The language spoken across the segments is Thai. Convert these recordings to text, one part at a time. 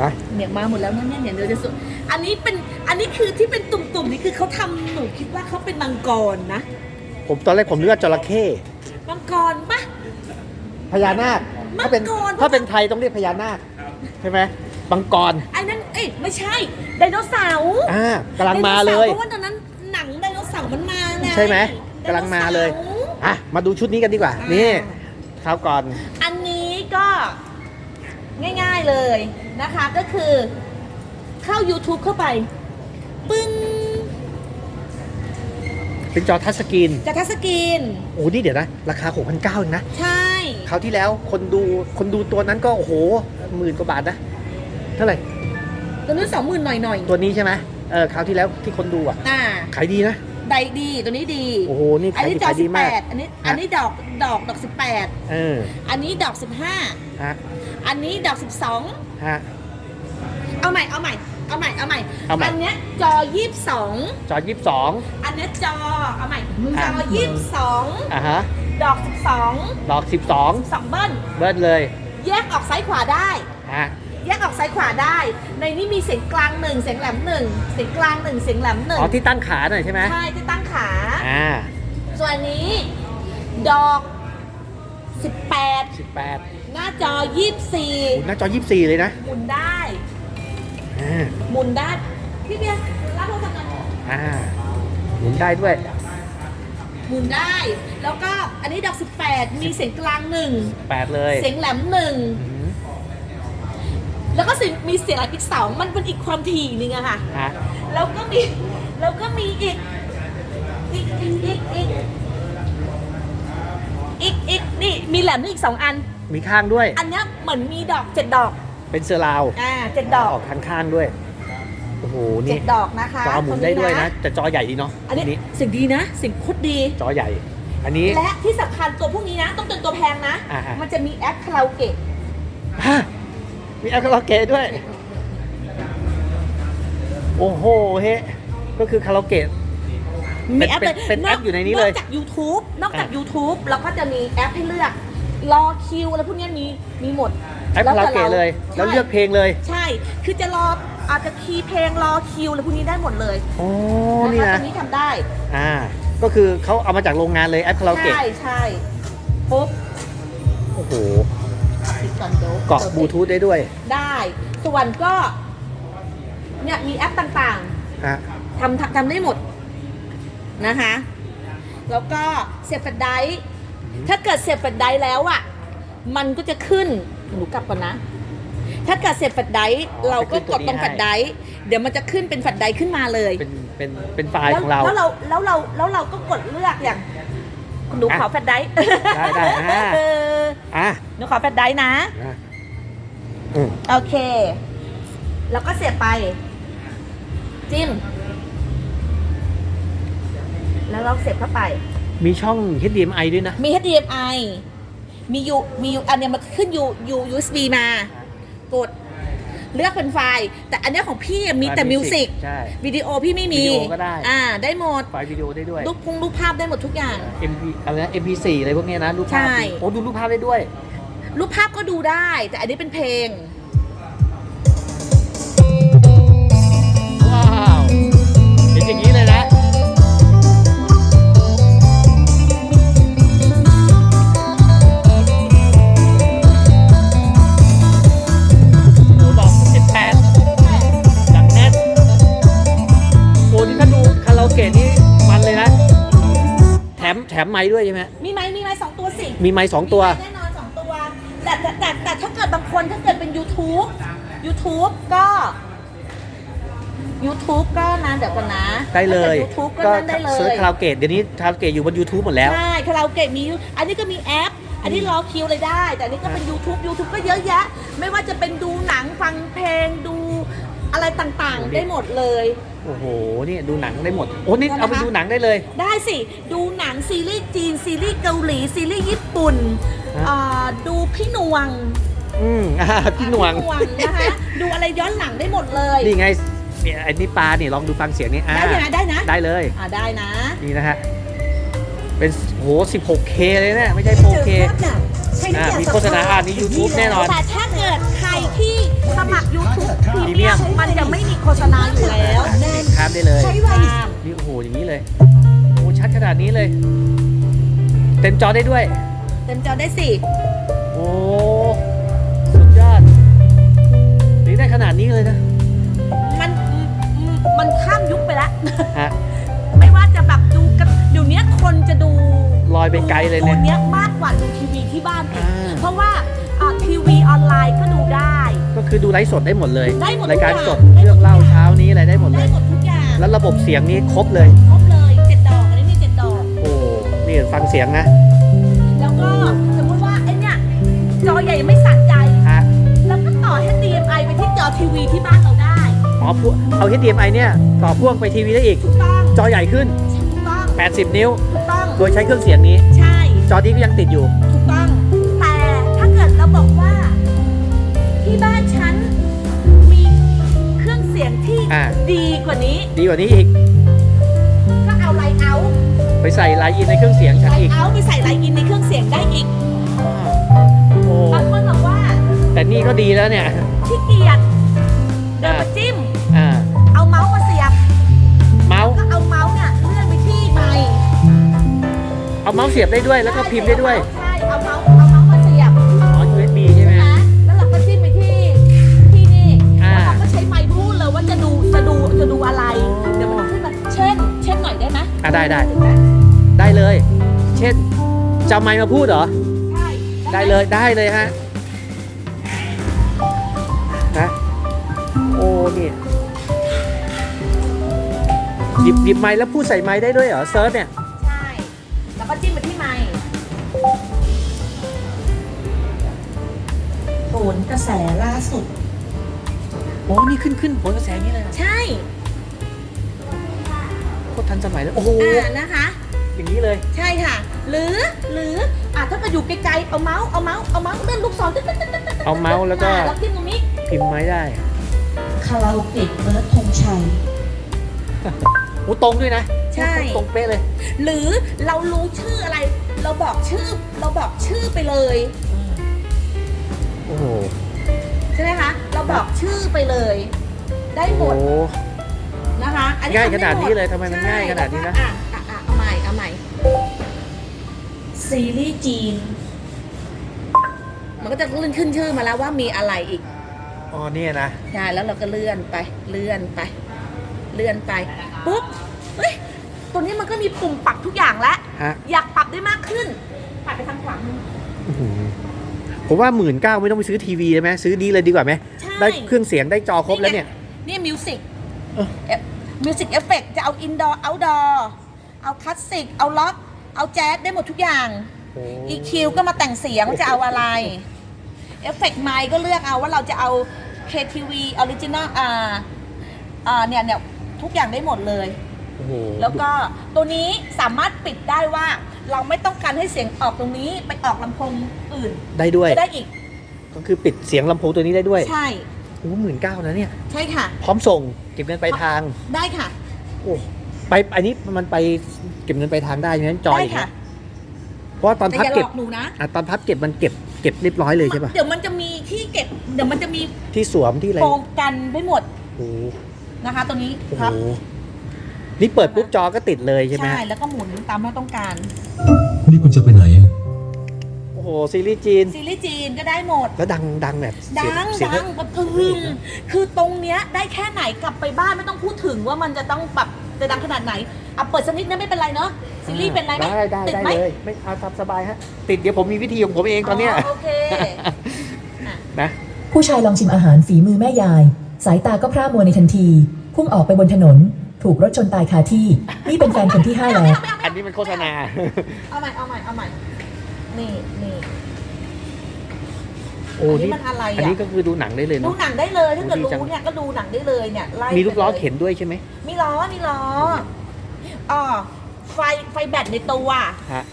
ฮะเนี่ยมาหมดแล้วนะเนี่ยเนี่ยเดี๋ยวจะสุอันนี้เป็นอันนี้คือที่เป็นตุ่มๆนี่คือเขาทำหนูคิดว่าเขาเป็นมังกรนะผมตอนแรกผมนึกว่าจระเข้มังกรปะ พญานาคถ้าเป็นมังกรถ้าเป็นไทยต้องเรียกพญานาคใช่ไหมบังกรไอ้นั่นเอ้ยไม่ใช่ไดโนเสาร์อ่ากำลังมาเลย ไดโนสร์เพราะว่าตอนนั้นหนังไดโนเสาร์มันมาไงใช่ไหมกำลังมาเลย ไดโนสร์ อะมาดูชุดนี้กันดีกว่าอ่านี่นี่คราวก่อนอันนี้ก็ ง่ายๆเลยนะคะก็คือเข้า YouTube เข้าไป ปึ้งเป็นจอทัชสกรีนจะทัชสกรีน โอ้นี่เดี๋ยวนะ ราคา 6 9 0 0เองนะใช่ คราวที่แล้วคนดูคนดูตัวนั้นก็ โอ้โหหมื่นกว่าบาทนะ เท่าไหร่ ตัวนี้สองหมื่นหน่อยตัวนี้ใช่ไหมเออคราวที่แล้วที่คนดูอะ ๆอ่าขายดีนะได้ดีตัวนี้ดี โอ้โห นี่อันขายนี้ดีดอขากยสิดีบแปมาก ดอันนี้ อันนี้ดอกดอกดอกสิบแปดเอออันนี้ดอกสิบห้าฮะ อันนี้ดอกสิบสองฮะ เอาใหม่ เอาใหม่ เอาใหม่ เอาใหม่ เอาใหม่ อันเนี้ยจอยี่สิบสองจอยี่สิบสองอันเนี้ยจอ เอาใหม่ จอะอยี่สิบสองอะฮะดอกสิบสองดอกสิบสองสองเบิ้ล เบิร์ดเลย แยกออกซ้ายขวาได้ ฮะ แยกออกซ้ายขวาได้ ในนี้มีเสียงกลางหนึ่งเสียงแหลมหนึ่งเสียงกลางหนึ่งเสียงแหลมหนึ่งอ๋อที่ตั้งขาหน่อยใช่ไหมใช่ที่ตั้งขา อ่า ส่วนอันนี้ ดอก 18สิบแปดหน้าจอ 24หน้าจอยี่สิบสี่เลยนะหมุนได้ อ่าหมุนได้พี่เบียร์รับโทรศัพท์หน่อยอ่าหมุนได้ด้วย หมุนได้ แล้วก็อันนี้ดอก18 มีเสียงกลางหนึ่งแปดเลยเสียงแหลมหนึ่งอืมแล้วก็เสียงมีเสียงอะไรอีกสองมันเป็นอีกความถี่หนึงอะค่ะ ฮะแล้วก็มีแล้วก็มีอีกอีกอีกอีกอีก อีกอีกนี่มีแหลมนี่อีกสองอัน มีข้างด้วย อันเนี้ยเหมือนมีดอกเจ็ดดอก เป็นเสือราวอ่าเจ็ดดอกออกทางข้างด้วย โอ้โหเจ็นี่ดดอกนะคะจอหมุนได้ด้วยนะ แต่จอใหญ่ดีเนาะอันนี้เสียงดีนะเสียงโคตรดี จอใหญ่ อันนี้ และที่สำคัญตัวพวกนี้นะ ต้องเป็นตัวแพงนะอ่าฮะมันจะมีแอปคาราโอเกะฮะมีแอปคาราโอเกะด้วย โอ้โหเฮ้ก็คือคาราโอเกะ มีแอปเป็นเลยเป็นแอปอยู่ในนี้เลย นอกจาก YouTube นอกจากอะ YouTube เราก็จะมีแอปให้เลือก รอคิวอะไรพวกเนี้ยมีมีหมดแอปคาราโอเกะเลย แล้วใช่เลือกเพลงเลย ใช่ คือจะรออาจจะคีย์เพลงรอคิวอะไรพวกนี้ได้หมดเลยโอ้นี่นะคะนะตรงนี้ทำได้ อ่า ก็คือเขาเอามาจากโรงงานเลยแอปคาราโอเกะ ใช่ใช่ปุ๊บ โอ้โหปิดก่อนเดี๋ยวเกาะบลูทูธได้ด้วย ได้ ส่วนก็ เนี่ยมีแอปต่างฮะๆทำทำทำได้หมด นะคะ แล้วก็เสียบแฟลชไดรฟ์ถ้าเกิดเสียบแฟลชไดรฟ์แล้วอะ มันก็จะขึ้น หนูกลับก่อนนะ ถ้าเกิดเสียบแฟลชไดรฟ์อ๋อเราก็จะขึ้นตัวกดตรงนี้ให้แฟลชไดรฟ์เดี๋ยวมันจะขึ้นเป็นแฟลชไดรฟ์ขึ้นมาเลย เป็นเป็นเป็นไฟล์ของเรา แล้วเราแล้วเราแล้วเราก็กดเลือกอย่างหนูขอแฟลชไดรฟ์ได้ได้อ่าเอออะหนูขอแฟลชไดรฟ์นะอะอืมโอเค แล้วก็เสียบไป จิ้ม แล้วเราเสียบเข้าไป มีช่อง HDMI ด้วยนะ มี HDMI มี U มี U อันเนี้ยมันขึ้น U U USB มา กดเลือกเป็นไฟล์ แต่อันเนี้ยของพี่อะมีแต่อ่ามิวสิกใช่ วิดีโอพี่ไม่มีวิดีโอก็ได้ อ่า ได้หมด ไฟล์วิดีโอได้ด้วยรูปพงรูปภาพได้หมดทุกอย่าง MP อะไรนะ MP4 อะไรพวกเนี้ยนะรูปภาพใช่ โอ้ดูรูปภาพได้ด้วย รูปภาพก็ดูได้ แต่อันนี้เป็นเพลง ไม้ด้วยใช่ไหมมีไหมมีไหมสองตัวสิมีไม้สองตัว มีแน่นอนสองตัวแต่แต่แต่แต่ถ้าเกิดบางคนถ้าเกิดเป็น YouTube YouTube ก็ YouTube ก็นานเดี๋ยวกันนะได้เลยยูทูบก็ก็นั่นได้เลเซิร์ชยคาราโอเกะเดี๋ยวนี้คาราโอเกะอยู่บน YouTube หมดแล้ว ใช่คาราโอเกะมีอันนี้ก็มีแอป อันนี้รอคิวเลยได้ แต่อันนี้ก็เป็น YouTube YouTube ก็เยอะแยะ ไม่ว่าจะเป็นดูหนังฟังเพลงดู อะไรต่างโอ้ๆนี่ได้หมดเลย โอ้โหนี่ดูหนังได้หมด โอ้นี่ได้ไหมเอาไปคะดูหนังได้เลย ได้สิ ดูหนังซีรีส์จีน ซีรีส์เกาหลี ซีรีส์ญี่ปุ่นฮะอ่าดูพี่หนวง อืมอ่าพี่หนวงพี่หนวงนะคะ ดูอะไรย้อนหลังได้หมดเลย นี่ไงเนี่ยไอ้นี่ปลาเนี่ยลองดูฟังเสียงนี่อ่าได้ไหมได้นะ ได้เลย อ่าได้นะ นี่นะฮะ เป็นโห 16K เลยเนี่ยไม่ใช่ 4K อ่ามีโฆษณาอ่านนี่ YouTube แน่นอนแต่ถ้าเกิ มัคร YouTube พรีเมียม มันจะไม่มีโฆษณาอยู่แล้วแคปได้เลยนี่โอ้โหอย่างนี้เลยโอ้ชัดขนาดนี้เลย เต็มจอได้ด้วย เต็มจอได้สิโอ้สุดยอดนี่ได้ขนาดนี้เลยนะ มันมันข้ามยุคไปแล้วฮะไม่ว่าจะแบบดูกันเดี๋ยวนี้คนจะดูลอยไปไกลเลยเนี่ยเนี้ยมากกว่าดูทีวีที่บ้าน เพราะว่าทีวีออนไลน์ก็ดูได้ ก็คือดูไลฟ์สดได้หมดเลยได้หมดทุกรายการอย่างสดได้หมดเรื่องเล่าเช้านี้อะไรได้หมดเลได้ย หมดทุกอย่างแล้วระบบเสียงนี้ครบเลย ครบเลยเจ็ดดอกอันนี้มีเจ็ดดอก โอ้นี่ฟังเสียงนะแล้วก็สมมติว่าไอ้เนี่ยจอใหญ่ไม่สะใจ ฮะแล้วก็ต่อ HDMI ไปที่จอทีวีที่บ้านเราได้ อ๋อพวกเอา HDMI เนี่ย ต่อพ่วงไปทีวีได้อีก ถูกต้องจอใหญ่ขึ้น ถูกต้อง80 นิ้ว ถูกต้องโดยใช้เครื่องเสียงนี้ ใช่ จอนี้ก็ยังติดอยู่ ถูกต้อง แต่ถ้าเกิดเราบอกว่า ที่บ้านฉันมีเครื่องเสียงที่อ่า ดีกว่านี้ ดีกว่านี้อีก ก็เอาไลท์เอาไปใส่ไลน์อินในเครื่องเสียงฉันไลอีกท์เอาไปใส่ไลท์อินในเครื่องเสียงได้อีกโอ้บางคนบอกว่าแต่นี่ก็ดีแล้วเนี่ย ขี้เกียจเดินมาจิ้ม อ่า เอาเมาส์มาเสียบเมาส์ก็เอาเมาส์เนี่ยเลื่อนไปที่ไมค์เอาเมาส์เสียบได้ด้วยแล้วก็พิมพ์ได้ด้วย ใช่ ได้ไหมอะได้ได้ถึงไหมได้เลย เช่นจะเอาไมค์มาพูดเหรอใช่ได้เลยได้เลยฮะฮะโอ้เนี่ยหยิบหยิบไมค์แล้วพูดใส่ไมค์ได้ด้วยเหรอเซิร์ชเนี่ยใช่ แล้วก็จิ้มไปที่ไมค์โผลกระแสล่าสุด โอ้นี่ขึ้นขึ้นผลกระแสอย่างนี้เลยเหรอใช่ โคตรทันสมัยเลยโอ้โหอ่านะคะ อย่างนี้เลย ใช่ค่ะ หรือหรืออะถ้าเกิดอยู่ไกลๆเอาเมาส์เอาเมาส์เอาเมาส์เลื่อนลูกศรตึ๊ดตึ๊ดตึ๊ดตึ๊ดตึ๊ดเอาเมาส์แล้วก็อะแล้วจิ้มตรงนี้พิมพ์ไม้ได้คาราโอเกะเบิร์ดธงชัย โอ้ตรงด้วยนะใช่ ตรงเป๊ะเลย หรือเรารู้ชื่ออะไร เราบอกชื่อ เราบอกชื่อไปเลย โอ้โหใช่ไหมคะ เราบอกชื่อไปเลย ได้โอ้หโหมด นะคะ อันนี้ง่ายทำขนาดนี้หมเลยทำไมมันใช่ง่ายขนาดนี้นะแล้วก็อะอะอะเอาใหม่เอาใหม่ซีรีส์จีน มันก็จะขึ้นขึ้นชื่อมาแล้วว่ามีอะไรอีก อ๋อเนี่ยนะ ใช่แล้วเราก็เลื่อนไปเลื่อนไป เลื่อนไปปุ๊บเฮ้ยตัวนี้มันก็มีปุ่มปรับทุกอย่างแล้วฮะ อยากปรับได้มากขึ้นปรับไปทางขวามือ อื้อหือผมว่าหมื่นเก้าไม่ต้องไปซื้อทีวีเลยไหมซื้อนี้เลยดีกว่าไหมใช่ ได้เครื่องเสียงได้จอครบแล้วเนี่ย นี่มิวสิกเออ มิวสิกเอฟเฟกจะเอาอินดอร์เอาดอร์เอาคลาสสิก เอาล็อกเอาแจ๊สได้หมดทุกอย่างโอ้ EQ ก็มาแต่งเสียงว่าจะเอาอะไรเอฟเฟกไมค์ก็เลือกเอาว่าเราจะเอา KTV Original อ่าอ่าเนี่ยเนี่ยทุกอย่างได้หมดเลยโอ้โหแล้วก็ตัวนี้สามารถปิดได้ว่าเราไม่ต้องการให้เสียงออกตรงนี้ไปออกลำโพงอื่นได้ด้วยก็ได้อีก ก็คือปิดเสียงลำโพงตัวนี้ได้ด้วย ใช่โอ้หมื่นเก้านะเนี่ย ใช่ค่ะ พร้อมส่งเก็บเงินไปลายทาง ได้ค่ะ โอ้ไปอันนี้มันไปเก็บเงินไปลายทางได้ใช่ไหมจอได้อย่างเงี้ค่ะยเพราะว่าตอนแต่พับอย่าหลเก็บอกหนูนะ อะตอนพับเก็บมันเก็บเก็บเรียบร้อยเลยใช่ปะเดี๋ยวมันจะมีที่เก็บ เดี๋ยวมันจะมีที่สวมที่อะไรโฟมกันไปหมดโอ้โหนะคะ ตัวนี้โอ้ครัโหบนี่เปิดปุ๊บจอก็ติดเลยใช่ไหมใช่แล้วก็หมุนตามที่เราต้องการ นี่คุณจะไปไหนอะโอ้ โหซีรีส์จีน ซีรีส์จีนก็ได้หมด แล้วดังดังแบบเสีดังเสียดังแบบอึ้งคือตรงเนี้ยได้แค่ไหนกลับไปบ้านไม่ต้องพูดถึงว่ามันจะต้องแบบจะดังขนาดไหนอะเปิดสักนิดนะไม่เป็นไรเนาะซีรีส์เป็นไรไหมได้ได้ติดได้ไหมเลยไม่เอาทำสบายฮะ ติดเดี๋ยวผมมีวิธีของผมเองตอนเนี้ยโอเค นะผู้ชายลองชิมอาหารฝีมือแม่ยาย สายตาก็พร่ามัวในทันที พุ่งออกไปบนถนน ถูกรถชนตายคาที่ นี่เป็นแฟนคนที่ห้าแล้ว อันนี้มันโฆษณา เอาใหม่เอาใหม่เอาใหม่ นี่นี่โอ้อันนี้นี่มันอะไรอะอันนี้ก็คือดูหนังได้เลยดูเนาะ หนังได้เลยถ้าเกิดดีจัง รู้เนี่ยก็ดูหนังได้เลยเนี่ยไล่มีลูกล้อไปเข็นด้วยใช่ไหม มีล้อ มีล้ออ๋อไฟ ไฟแบตในตัวฮะ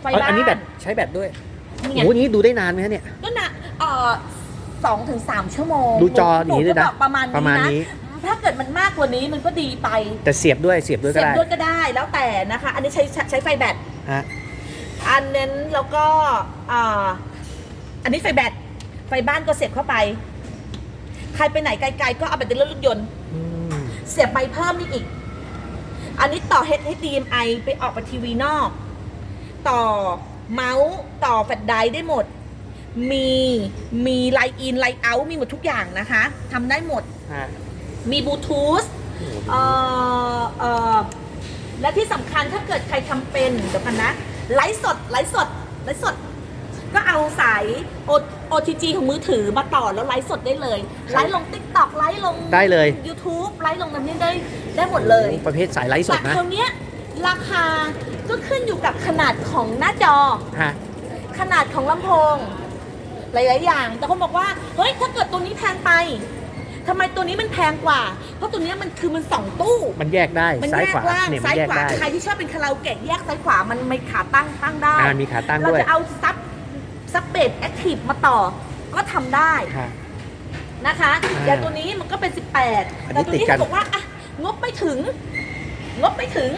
ไฟเอาบ้านอันนี้แบตใช้แบตด้วยนี่ไงโอ้นี่ดูได้นานไหมฮะเนี่ย ก็นะเอ่อสองถึงสามชั่วโมงดูจอหอย่างนี้เลยนะก็บอกประมาณประมาณนี้ นะถ้าเกิดมันมากกว่านี้มันก็ดีไปแต่เสียบด้วยเสียบด้วยก็เสียบได้ด้วยก็ได้ แล้วแต่นะคะ อันนี้ใช้ใช้ไฟแบต ฮะ อันนั้นแล้วก็อ่าอันนี้ไฟแบตไฟบ้านก็เสียบเข้าไป ใครไปไหนไกลๆก็เอาแบตเตอรี่รถยนต์ อืมเสียบไปเพิ่มนี่อีก อันนี้ต่อ HDMI ไปออกไปทีวีนอก ต่อเมาส์ต่อแฟลชไดรฟ์ได้หมด มีมีไลน์อินไลน์เอาท์มีหมดทุกอย่างนะคะทำได้หมด ฮะมีบลูทูธ เอ่อเอ่อและที่สำคัญถ้าเกิดใครทำเป็นเดี๋ยวกันนะ ไลฟ์สดไลฟ์สดไลฟ์สด ก็เอาสาย O- OTG ของมือถือมาต่อแล้วไลฟ์สดได้เลย ไลฟ์ลง TikTok ไลฟ์ลง ได้เลย YouTube ไลฟ์ลงนั้นได้ได้หมดเลยประเภทสายไลฟ์สดแต่นะคราวเนี้ยราคาก็ขึ้นอยู่กับขนาดของหน้าจอฮะขนาดของลำโพง หลาย ๆ อย่าง แต่คนบอกว่า เฮ้ย ถ้าเกิดตัวนี้แพงไป ทำไมตัวนี้มันแพงกว่า เพราะตัวเนี้ยมันคือมันสองตู้ มันแยกได้มันซ้ายแยขกวาล่างเนี่ยมัซ้านยแยกขวาได้ ใครที่ชอบเป็นคาราโอเกะแยกซ้ายขวามันไม่ขาตั้งตั้งได้ อ่ามีขาตั้งด้วยเราจะเอาซับซับเบสแอคทีฟมาต่อก็ทำได้ฮะนะคะอ่าอย่างตัวนี้มันก็เป็น 18 อันนี้แต่ตัวติดนี้กัน เขาบอกว่าอะงบไม่ถึง งบไม่ถึง